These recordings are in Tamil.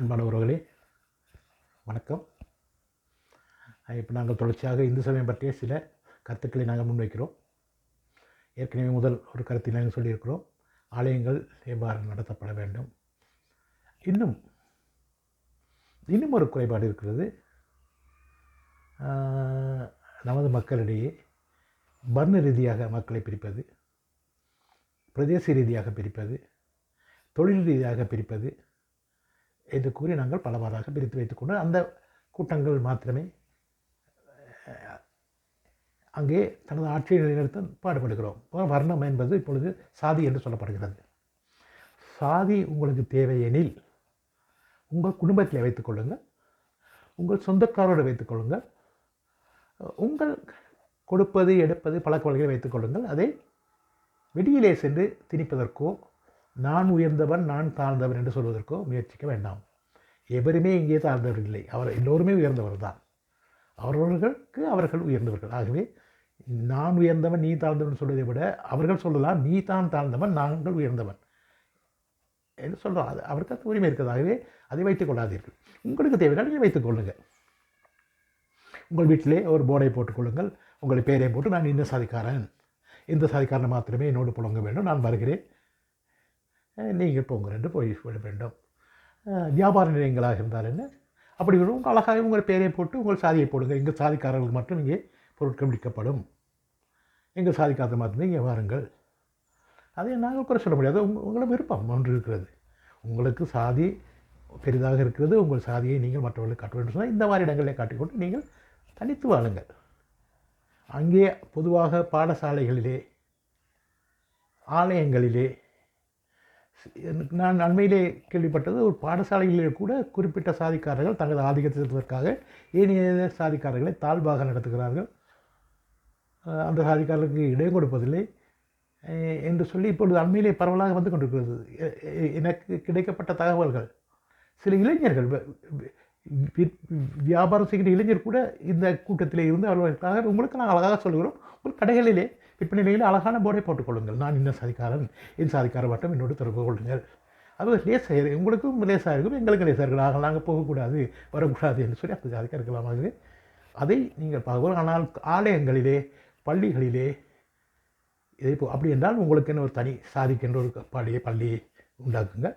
அன்பான உறவுகளே வணக்கம். இப்போ நாங்கள் தொடர்ச்சியாக இந்து சமயம் பற்றிய சில கருத்துக்களை நாங்கள் முன்வைக்கிறோம். ஏற்கனவே முதல் ஒரு கருத்தை நாங்கள் சொல்லியிருக்கிறோம். ஆலயங்கள் எவ்வாறு நடத்தப்பட வேண்டும். இன்னும் இன்னும் ஒரு குறைபாடு இருக்கிறது. நமது மக்களிடையே வர்ண ரீதியாக மக்களை பிரிப்பது பிரதேச ரீதியாக பிரிப்பது தொழில் ரீதியாக பிரிப்பது என்று கூறி நாங்கள் பலவாறாக பிரித்து வைத்துக்கொண்டு அந்த கூட்டங்கள் மாத்திரமே அங்கே தனது ஆட்சியை நிலைநிறுத்த பாடுபடுகிறோம். வர்ணம் என்பது இப்பொழுது சாதி என்று சொல்லப்படுகிறது. சாதி உங்களுக்கு தேவையெனில் உங்கள் குடும்பத்தில் வைத்துக் கொள்ளுங்கள் உங்கள் சொந்தக்காரோடு வைத்துக் கொள்ளுங்கள் உங்கள் கொடுப்பது எடுப்பது பழக்க வழிகளை வைத்துக் கொள்ளுங்கள். அதை வெளியிலே சென்று திணிப்பதற்கோ நான் உயர்ந்தவன் நான் தாழ்ந்தவன் என்று சொல்வதற்கோ முயற்சிக்க வேண்டாம். எவருமே இங்கே தாழ்ந்தவர் இல்லை அவர் எல்லோருமே உயர்ந்தவர் தான் அவர்களுக்கு அவர்கள் உயர்ந்தவர்கள். ஆகவே நான் உயர்ந்தவன் நீ தாழ்ந்தவன் சொல்வதை விட அவர்கள் சொல்லலாம் நீ தான் தாழ்ந்தவன் நாங்கள் உயர்ந்தவன். என்று சொல்கிறோம் அது அவருக்கு அது உரிமை இருக்கிறதாகவே அதை வைத்துக் கொள்ளாதீர்கள். உங்களுக்கு தேவையான நீங்கள் வைத்துக் கொள்ளுங்கள் உங்கள் வீட்டிலே ஒரு போர்டை போட்டுக்கொள்ளுங்கள் உங்கள் பேரையும் போட்டு நான் இந்த சாதிக்காரன். இந்த சாதிக்காரனை மாத்திரமே என்னோடு புழங்க வேண்டும். நான் வருகிறேன். நீங்கள் போங்க. என்று போய் விட வேண்டும். வியாபார நிலையங்களாக இருந்தால் என்ன? அப்படி உங்கள் அழகாக உங்கள் பேரை போட்டு உங்கள் சாதியை போடுங்க எங்கள் சாதிக்காரர்கள் மட்டும் இங்கே பொருட்கள் விற்கப்படும் எங்கள் சாதிக்காத மட்டுமே இங்கே வாருங்கள். அதை நாங்கள் குறை சொல்ல முடியாது. உங்கள் உங்களை விருப்பம் ஒன்று இருக்கிறது. உங்களுக்கு சாதி பெரிதாக இருக்கிறது. உங்கள் சாதியை நீங்கள் மற்றவர்களுக்கு காட்ட வேண்டும் சொன்னால் இந்த மாதிரி இடங்களை காட்டிக்கொண்டு நீங்கள் தனித்து வாழுங்கள். அங்கே பொதுவாக பாடசாலைகளிலே ஆலயங்களிலே நான் அண்மையிலே கேள்விப்பட்டது ஒரு பாடசாலைகளிலே கூட குறிப்பிட்ட சாதிக்காரர்கள் தங்களது ஆதிக்கத்தை செலுத்துவதற்காக ஏனைய சாதிக்காரர்களை தாழ்வாக நடத்துகிறார்கள். அந்த சாதிக்காரர்களுக்கு இடம் கொடுப்பதில்லை. என்று சொல்லி இப்பொழுது அண்மையிலே பரவலாக வந்து கொண்டிருக்கிறது. எனக்கு கிடைக்கப்பட்ட தகவல்கள். சில இளைஞர்கள் வியாபாரம் செய்கிற இளைஞர் கூட இந்த கூட்டத்திலே இருந்து அவர்களுக்காக உங்களுக்கு நாங்கள் அழகாக சொல்கிறோம் உங்கள் கடைகளிலே விற்பனை நிலையில் அழகான போர்டை போட்டுக்கொள்ளுங்கள். நான் இன்னும் சாதிக்காரன். என் சாதிக்கார வட்டம் என்னோடு தொடர்பு கொள்ளுங்கள். அது லேசாக உங்களுக்கும் லேசாக இருக்கும் எங்களுக்கும் லேசாக இருக்கும். நாங்கள் நாங்கள் போகக்கூடாது வரக்கூடாது என்று சொல்லி அப்படி சாதிக்க இருக்கலாம் அதை நீங்கள் பார்க்கணும். ஆனால் ஆலயங்களிலே பள்ளிகளிலே இதை போ அப்படி என்றால் உங்களுக்கென ஒரு தனி சாதிக்கின்ற ஒரு பள்ளியை பள்ளியை உண்டாக்குங்கள்.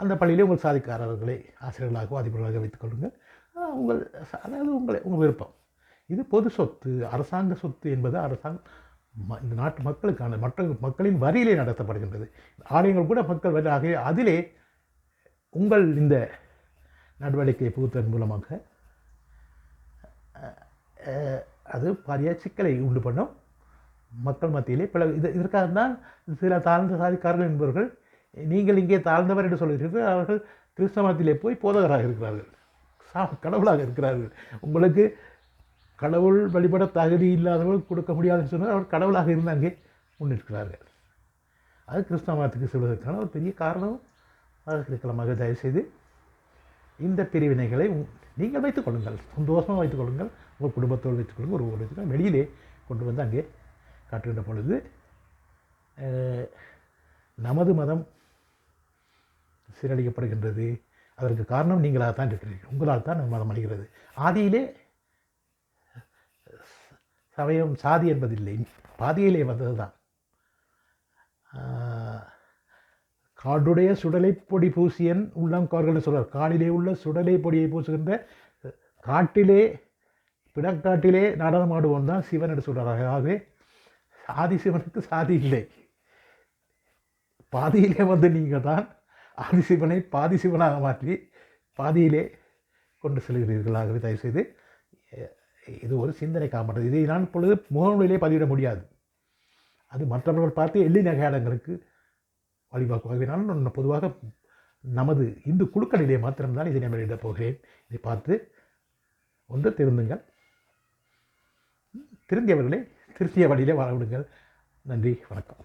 அந்த பள்ளியிலே உங்கள் சாதிக்காரர்களை ஆசிரியர்களாகவோ அதிபர்களாக வைத்துக் கொள்ளுங்கள். உங்கள் அதாவது உங்களை உங்கள் விருப்பம். இது பொது சொத்து அரசாங்க சொத்து என்பது அரசாங்கம் ம- இந்த நாட்டு மக்களுக்கான மற்ற மக்களின் வரியிலே நடத்தப்படுகின்றது. ஆலயங்கள் கூட மக்கள் வரி ஆகவே அதிலே உங்கள் இந்த நடவடிக்கையை புகுத்ததன் மூலமாக அது பாரிய சிக்கலை உண்டு பண்ணும். மக்கள் மத்தியிலே பல இது இதற்காக தான் சில தாழ்ந்த சாதிக்காரர்கள் என்பவர்கள் நீங்கள் இங்கே தாழ்ந்தவர் என்று சொல்கிறீர்கள். அவர்கள் கிறிஸ்தமத்திலே போய் போதகராக இருக்கிறார்கள். சா கடவுளாக இருக்கிறார்கள். உங்களுக்கு கடவுள் வழிபட தகுதி இல்லாதவர்கள் கொடுக்க முடியாதுன்னு சொன்னால் அவர் கடவுளாக இருந்து அங்கே முன்னிற்கிறார்கள். அது கிறிஸ்தவ மதத்துக்கு செல்வதற்கான ஒரு பெரிய காரணம். அது இருக்கலாமாக தயவுசெய்து இந்த பிரிவினைகளை உங்- நீங்கள் வைத்துக் கொள்ளுங்கள். சந்தோஷமாக வைத்துக் கொள்ளுங்கள். உங்கள் குடும்பத்தோடு வைத்துக் கொள்ளுங்கள். ஒரு ஒரு வைத்துக் வெளியிலே கொண்டு வந்து அங்கே காட்டுகின்ற பொழுது நமது மதம் சீரழிக்கப்படுகின்றது அதற்கு காரணம் நீங்களாக தான் இருக்கிறீர்கள். உங்களால் தான் மதம் அடைகிறது ஆதியிலே சமயம் சாதி என்பதில்லை. பாதியிலே வந்தது தான் காடுடைய சுடலை பொடி பூசியன் உள்ளம் கார்கள் சொல்வார். காடிலே உள்ள சுடலை பொடியை பூசுகின்ற காட்டிலே பிடக்காட்டிலே நடனமாடுவோம் தான் சிவன் என்று சொல்கிறார் ஆகவே சாதி சிவனுக்கு சாதி இல்லை. பாதியிலே வந்து நீங்கள் தான் ஆதிசிவனை பாதி சிவனாக மாற்றி பாதியிலே கொண்டு செல்கிறீர்களாகவே தயவுசெய்து இது ஒரு சிந்தனை காமன்றது இதை நான் இப்பொழுது முகநூலிலே பதிவிட முடியாது. அது மற்றவர்கள் பார்த்து எள்ளி நகையாடங்களுக்கு வழிபாக்குவாகவே நான் பொதுவாக நமது இந்து குழுக்களிலே மாத்திரம்தான் இதை நான் போகிறேன். இதை பார்த்து ஒன்று திருந்துங்கள். திருந்தியவர்களே திருத்திய வழியிலே வாழ விடுங்கள். நன்றி வணக்கம்.